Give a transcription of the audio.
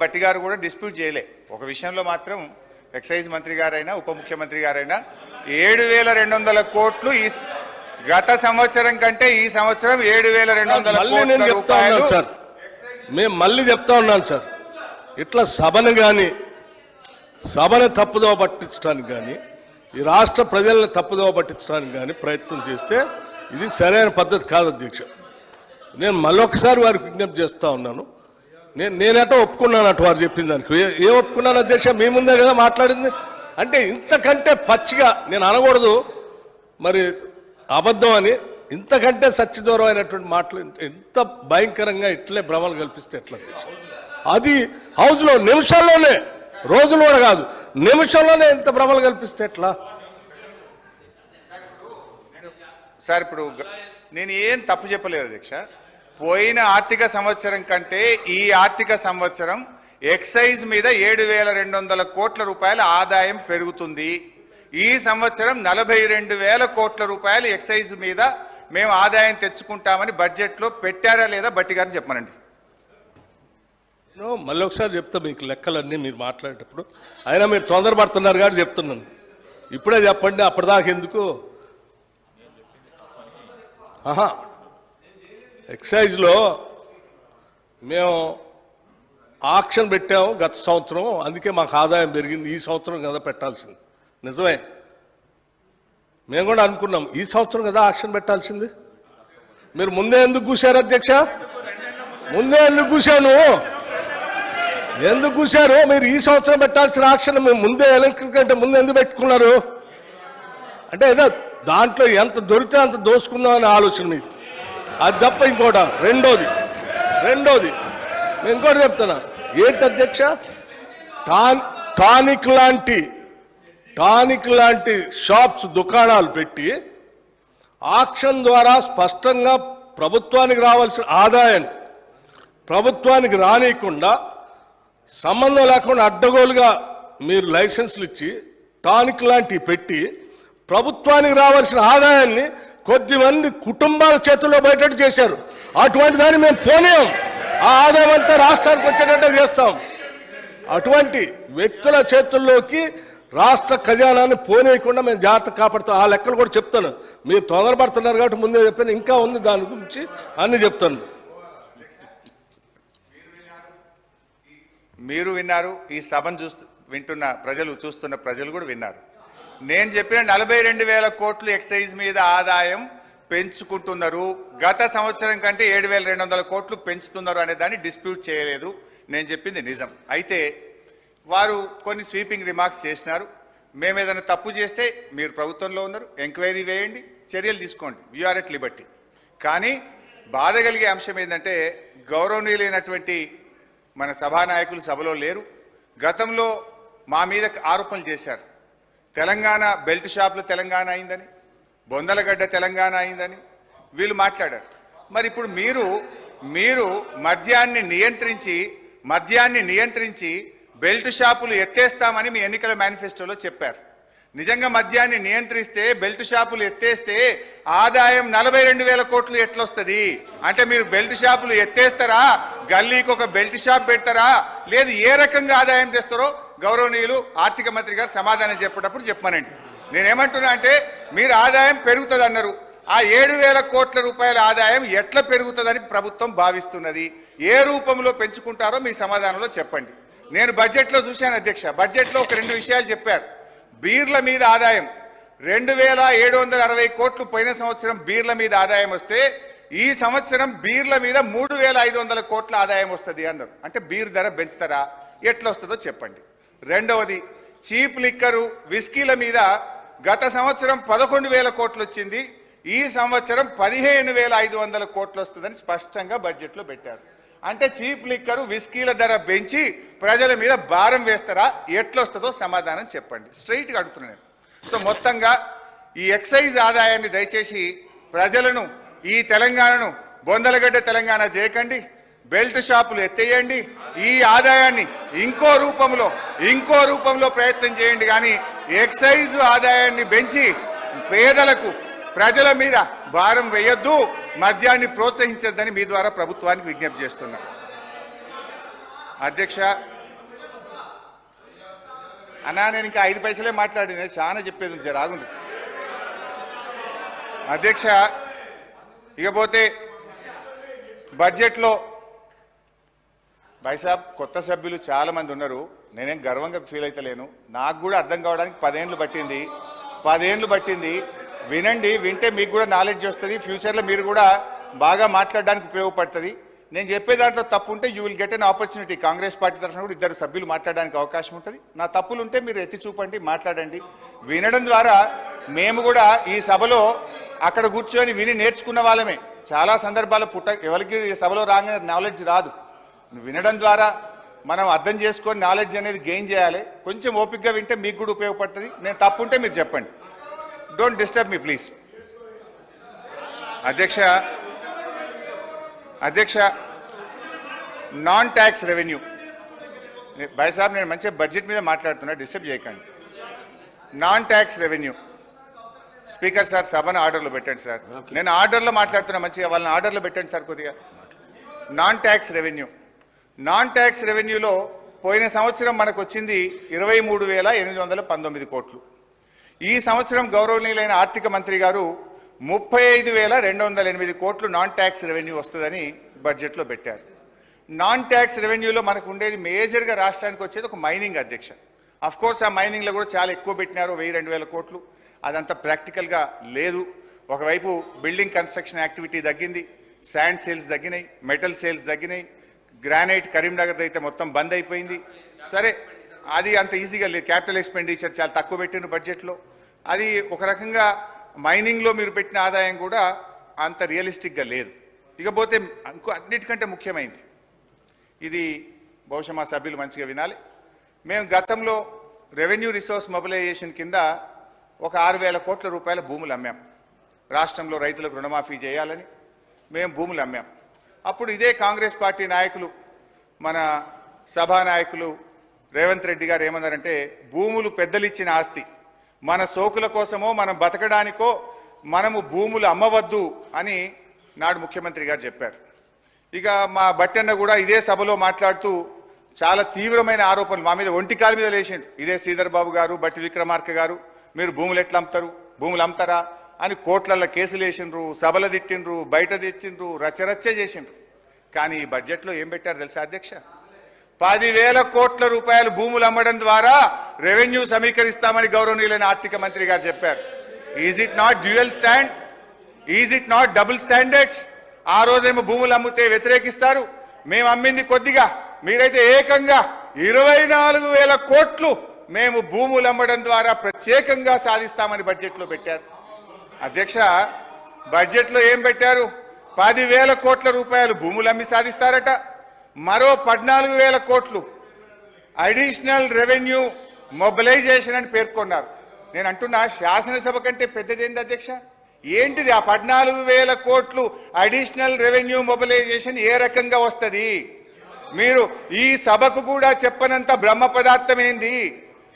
భట్టి గారు కూడా డిస్ప్యూట్ చేయలే. ఒక విషయంలో మాత్రం ఎక్సైజ్ మంత్రి గారైనా ఉప ముఖ్యమంత్రి గారైనా ఏడు వేల రెండు వందల కోట్లు ఈ గత సంవత్సరం కంటే ఈ సంవత్సరం ఏడు వేల రెండు వందల నేను చెప్తా ఉన్నాను సార్. మేము మళ్ళీ చెప్తా ఉన్నాను సార్. ఇట్లా సభను కానీ సభను తప్పుదోవ పట్టించడానికి కానీ ఈ రాష్ట్ర ప్రజలను తప్పుదోవ పట్టించడానికి కానీ ప్రయత్నం చేస్తే ఇది సరైన పద్ధతి కాదు అధ్యక్ష. నేను మళ్ళొకసారి వారికి విజ్ఞప్తి చేస్తా ఉన్నాను. నేను నేనటో ఒప్పుకున్నానట్టు వారు చెప్పిన దానికి. ఏ- ఏ ఒప్పుకున్నాను అధ్యక్ష? మీ ముందే కదా మాట్లాడింది. అంటే ఇంతకంటే పచ్చిగా నేను అనకూడదు మరి అబద్ధం అని. ఇంతకంటే సత్యదూరమైనటువంటి మాటలు ఎంత భయంకరంగా ఇట్లే భ్రమలు కల్పిస్తే ఎట్లా అది హౌస్లో నిమిషాల్లోనే రోజులు కూడా కాదు నిమిషంలోనే ఇంత భ్రమలు కల్పిస్తే ఎట్లా? సార్ ఇప్పుడు నేను ఏం తప్పు చెప్పలేదు అధ్యక్ష. పోయిన ఆర్థిక సంవత్సరం కంటే ఈ ఆర్థిక సంవత్సరం ఎక్సైజ్ మీద ఏడు వేల రెండు వందల కోట్ల రూపాయల ఆదాయం పెరుగుతుంది. ఈ సంవత్సరం నలభై రెండు వేల కోట్ల రూపాయలు ఎక్సైజ్ మీద మేము ఆదాయం తెచ్చుకుంటామని బడ్జెట్లో పెట్టారా లేదా బట్టి గారిని చెప్పమనండి. నేను మళ్ళీ ఒకసారి చెప్తా మీకు లెక్కలన్నీ మీరు మాట్లాడేటప్పుడు. అయినా మీరు తొందరపడుతున్నారు కాబట్టి చెప్తున్నాను. ఇప్పుడే చెప్పండి అప్పటిదాకా ఎందుకు? ఆహా. ఎక్సైజ్లో మేము ఆక్షన్ పెట్టాము గత సంవత్సరం. అందుకే మాకు ఆదాయం పెరిగింది. ఈ సంవత్సరం కదా పెట్టాల్సింది. నిజమే. మేము కూడా అనుకున్నాం. ఈ సంవత్సరం కదా ఆక్షన్ పెట్టాల్సింది. మీరు ముందే ఎందుకు కూశారు అధ్యక్ష? ముందే ఎందుకు కూశాను? ఎందుకు కూశారు? మీరు ఈ సంవత్సరం పెట్టాల్సిన ఆక్షన్ మేము ముందే ఎలక్ట్రిక్ కంటే ముందు ఎందుకు పెట్టుకున్నారు? అంటే ఏదో దాంట్లో ఎంత దొరికితే అంత దోసుకుందాం అనే ఆలోచన మీది. అది తప్ప ఇంకోట. రెండోది. రెండోది. నేను ఇంకోటి చెప్తున్నా. ఏంటి అధ్యక్ష? టాన్ టానిక్ లాంటి టానిక్ లాంటి షాప్స్ దుకాణాలు పెట్టి ఆక్షన్ ద్వారా స్పష్టంగా ప్రభుత్వానికి రావాల్సిన ఆదాయాన్ని ప్రభుత్వానికి రానియకుండా సంబంధం లేకుండా అడ్డగోలుగా మీరు లైసెన్సులు ఇచ్చి టానిక్ లాంటివి పెట్టి ప్రభుత్వానికి రావాల్సిన ఆదాయాన్ని కొద్దిమంది కుటుంబాల చేతుల్లో బయటట్టు చేశారు. అటువంటి దాన్ని మేము పోనీయం. ఆ ఆదాయం అంతా రాష్ట్రానికి వచ్చేటట్టు చేస్తాం. అటువంటి వ్యక్తుల చేతుల్లోకి రాష్ట్ర ఖజానాన్ని పోనీయకుండా మేము జాగ్రత్త కాపాడుతాం. ఆ లెక్కలు కూడా చెప్తాను. మీరు తొందరపడుతున్నారు కాబట్టి ముందే చెప్పాను. ఇంకా ఉంది దాని గురించి అన్ని చెప్తాను. మీరు విన్నారు. ఈ సభను చూస్తూ వింటున్న ప్రజలు చూస్తున్న ప్రజలు కూడా విన్నారు. నేను చెప్పిన నలభై రెండు వేల కోట్లు ఎక్సైజ్ మీద ఆదాయం పెంచుకుంటున్నారు. గత సంవత్సరం కంటే ఏడు వేల రెండు వందల కోట్లు పెంచుతున్నారు అనే దాన్ని డిస్ప్యూట్ చేయలేదు. నేను చెప్పింది నిజం. అయితే వారు కొన్ని స్వీపింగ్ రిమార్క్స్ చేసినారు. మేము ఏదైనా తప్పు చేస్తే మీరు ప్రభుత్వంలో ఉన్నారు. ఎంక్వైరీ వేయండి. చర్యలు తీసుకోండి. యూఆర్ ఎట్ లిబర్టీ కానీ బాధ కలిగే అంశం ఏంటంటే గౌరవనీయులైనటువంటి మన సభానాయకులు సభలో లేరు. గతంలో మా మీద ఆరోపణలు చేశారు. తెలంగాణ బెల్ట్ షాపులు తెలంగాణ అయిందని బొందలగడ్డ తెలంగాణ అయిందని వీళ్ళు మాట్లాడారు. మరి ఇప్పుడు మీరు మీరు మద్యాన్ని నియంత్రించి మద్యాన్ని నియంత్రించి బెల్ట్ షాపులు ఎత్తేస్తామని మీ ఎన్నికల మేనిఫెస్టోలో చెప్పారు. నిజంగా మద్యాన్ని నియంత్రిస్తే బెల్ట్ షాపులు ఎత్తేస్తే ఆదాయం నలభై రెండు వేల కోట్లు ఎట్లొస్తుంది? అంటే మీరు బెల్ట్ షాపులు ఎత్తేస్తారా? గల్లీకి ఒక బెల్ట్ షాప్ పెడతారా? లేదు ఏ రకంగా ఆదాయం తెస్తారో గౌరవనీయులు ఆర్థిక మంత్రి గారు సమాధానం చెప్పేటప్పుడు చెప్పమనండి. నేనేమంటున్నా అంటే మీరు ఆదాయం పెరుగుతుంది అన్నారు ఆ ఏడు వేల కోట్ల రూపాయల ఆదాయం ఎట్లా పెరుగుతుందని ప్రభుత్వం భావిస్తున్నది. ఏ రూపంలో పెంచుకుంటారో మీ సమాధానంలో చెప్పండి. నేను బడ్జెట్లో చూశాను అధ్యక్ష. బడ్జెట్లో ఒక రెండు విషయాలు చెప్పారు. బీర్ల మీద ఆదాయం. రెండు వేల ఏడు వందల అరవై కోట్లు పోయిన సంవత్సరం బీర్ల మీద ఆదాయం వస్తే ఈ సంవత్సరం బీర్ల మీద మూడు వేల ఐదు వందల కోట్ల ఆదాయం వస్తుంది అన్నారు. అంటే బీర్ ధర పెంచుతారా? ఎట్లా వస్తుందో చెప్పండి. రెండవది చీప్ లిక్కరు విస్కీల మీద గత సంవత్సరం పదకొండు వేల కోట్లు వచ్చింది ఈ సంవత్సరం పదిహేను వేల ఐదు వందల కోట్లు వస్తుందని స్పష్టంగా బడ్జెట్లో పెట్టారు. అంటే చీప్ లిక్కరు విస్కీల ధర పెంచి ప్రజల మీద భారం వేస్తారా ఎట్లొస్తుందో సమాధానం చెప్పండి. స్ట్రైట్గా అడుగుతున్నాను నేను. సో మొత్తంగా ఈ ఎక్సైజ్ ఆదాయాన్ని దయచేసి ప్రజలను ఈ తెలంగాణను బొందలగడ్డ తెలంగాణ చేయకండి బెల్ట్ షాపులు ఎత్తేయండి. ఈ ఆదాయాన్ని ఇంకో రూపంలో ఇంకో రూపంలో ప్రయత్నం చేయండి. కానీ ఎక్సైజ్ ఆదాయాన్ని పెంచి పేదలకు ప్రజల మీద భారం వేయొద్దు మద్యాన్ని ప్రోత్సహించద్దని మీ ద్వారా ప్రభుత్వానికి విజ్ఞప్తి చేస్తున్నా. అధ్యక్ష అన్నా నేను ఇంకా ఐదు పైసలే మాట్లాడిన చాలా చెప్పేది ఉంది, అధ్యక్ష ఇకపోతే బడ్జెట్లో బైసాబ్ కొత్త సభ్యులు చాలా మంది ఉన్నారు. నేనేం గర్వంగా ఫీల్ అవుతలేను నాకు కూడా అర్థం కావడానికి పదేళ్ళు పట్టింది. పదేళ్ళు పట్టింది. వినండి వింటే మీకు కూడా నాలెడ్జ్ వస్తుంది. ఫ్యూచర్లో మీరు కూడా బాగా మాట్లాడడానికి ఉపయోగపడుతుంది. నేను చెప్పే దాంట్లో తప్పు ఉంటే you will get an opportunity Congress party తరఫున కూడా ఇద్దరు సభ్యులు మాట్లాడడానికి అవకాశం ఉంటుంది. నా తప్పులు ఉంటే మీరు ఎత్తి చూపండి మాట్లాడండి. వినడం ద్వారా మేము కూడా ఈ సభలో అక్కడ కూర్చొని విని నేర్చుకున్న వాళ్ళమే. చాలా సందర్భాలు పుట్ట ఎవరికి ఈ సభలో రాగానే నాలెడ్జ్ రాదు. వినడం ద్వారా మనం అర్థం చేసుకొని నాలెడ్జ్ అనేది గెయిన్ చేయాలి. కొంచెం ఓపిక్గా వింటే మీకు కూడా ఉపయోగపడుతుంది. నేను తప్పు ఉంటే మీరు చెప్పండి. డోంట్ డిస్టర్బ్ మీ ప్లీజ్ అధ్యక్ష అధ్యక్ష నాన్ ట్యాక్స్ రెవెన్యూ బాయ్ సాబ్ నేను మంచిగా బడ్జెట్ మీద మాట్లాడుతున్నా డిస్టర్బ్ చేయకండి. Non tax revenue speaker sir సభను ఆర్డర్లో పెట్టండి సార్. నేను ఆర్డర్లో మాట్లాడుతున్నా మంచిగా వాళ్ళని ఆర్డర్లో పెట్టండి సార్ కొద్దిగా. Non tax revenue non tax రెవెన్యూలో పోయిన సంవత్సరం మనకు వచ్చింది ఇరవై మూడు వేల ఎనిమిది వందల పంతొమ్మిది కోట్లు. ఈ సంవత్సరం గౌరవనీయులైన ఆర్థిక మంత్రి గారు ముప్పై ఐదు వేల రెండు వందల ఎనిమిది కోట్లు నాన్ ట్యాక్స్ రెవెన్యూ వస్తుందని బడ్జెట్లో పెట్టారు. నాన్ ట్యాక్స్ రెవెన్యూలో మనకు ఉండేది మేజర్గా రాష్ట్రానికి వచ్చేది ఒక మైనింగ్ అధ్యక్ష. అఫ్ కోర్స్ ఆ మైనింగ్లో కూడా చాలా ఎక్కువ పెట్టినారు వెయ్యి రెండు వేల కోట్లు. అదంతా ప్రాక్టికల్గా లేదు. ఒకవైపు బిల్డింగ్ కన్స్ట్రక్షన్ యాక్టివిటీ తగ్గింది శాండ్ సేల్స్ తగ్గినాయి మెటల్ సేల్స్ తగ్గినాయి గ్రానైట్ కరీంనగర్ అయితే మొత్తం బంద్ అయిపోయింది. సరే అది అంత ఈజీగా లేదు. క్యాపిటల్ ఎక్స్పెండిచర్ చాలా తక్కువ పెట్టిన బడ్జెట్లో. అది ఒక రకంగా మైనింగ్లో మీరు పెట్టిన ఆదాయం కూడా అంత రియలిస్టిక్గా లేదు. ఇకపోతే ఇంకో అన్నిటికంటే ముఖ్యమైనది ఇది బహుశా మా సభ్యులు మంచిగా వినాలి. మేము గతంలో రెవెన్యూ రిసోర్స్ మొబిలైజేషన్ కింద ఒక ఆరు వేల కోట్ల రూపాయల భూములు అమ్మాం. రాష్ట్రంలో రైతులకు రుణమాఫీ చేయాలని మేము భూములు అమ్మాం. అప్పుడు ఇదే కాంగ్రెస్ పార్టీ నాయకులు మన సభా నాయకులు రేవంత్ రెడ్డి గారు ఏమన్నారంటే భూములు పెద్దలిచ్చిన ఆస్తి మన సోకుల కోసమో మనం బతకడానికో మనము భూములు అమ్మవద్దు అని నాడు ముఖ్యమంత్రి గారు చెప్పారు. ఇక మా బట్టన్న కూడా ఇదే సభలో మాట్లాడుతూ చాలా తీవ్రమైన ఆరోపణలు మా మీద ఒంటి కాలు మీద లేచిండు. ఇదే శ్రీధర్ బాబు గారు బట్టి విక్రమార్క గారు మీరు భూములు ఎట్లా అమ్ముతారు? భూములు అమ్ముతారా? అని కోట్లల్లో కేసులు వేసిండ్రు సభలు తిట్టిండ్రు బయట తెచ్చిండ్రు రచరచ్చ చేసిండ్రు. కానీ ఈ బడ్జెట్లో ఏం పెట్టారు తెలుసా అధ్యక్ష? పదివేల కోట్ల రూపాయలు భూములు అమ్మడం ద్వారా రెవెన్యూ సమీకరిస్తామని గౌరవనీయులైన ఆర్థిక మంత్రి గారు చెప్పారు. Is it not dual stand is it not double standards ఆ రోజేమో భూములు అమ్మితే వ్యతిరేకిస్తారు. మేము అమ్మింది కొద్దిగా మీరైతే ఏకంగా ఇరవై నాలుగు వేల కోట్లు మేము భూములు అమ్మడం ద్వారా ప్రత్యేకంగా సాధిస్తామని బడ్జెట్లో పెట్టారు. అధ్యక్ష బడ్జెట్లో ఏం పెట్టారు? పదివేల కోట్ల రూపాయలు భూములు అమ్మి సాధిస్తారట. మరో పద్నాలుగు వేల కోట్లు అడిషనల్ రెవెన్యూ మొబిలైజేషన్ అని పేర్కొన్నారు. నేను అంటున్నా శాసనసభ కంటే పెద్దదేంది అధ్యక్ష? ఏంటిది ఆ పద్నాలుగు వేల కోట్లు అడిషనల్ రెవెన్యూ మొబిలైజేషన్ ఏ రకంగా వస్తుంది? మీరు ఈ సభకు కూడా చెప్పనంత బ్రహ్మ పదార్థం ఏంది?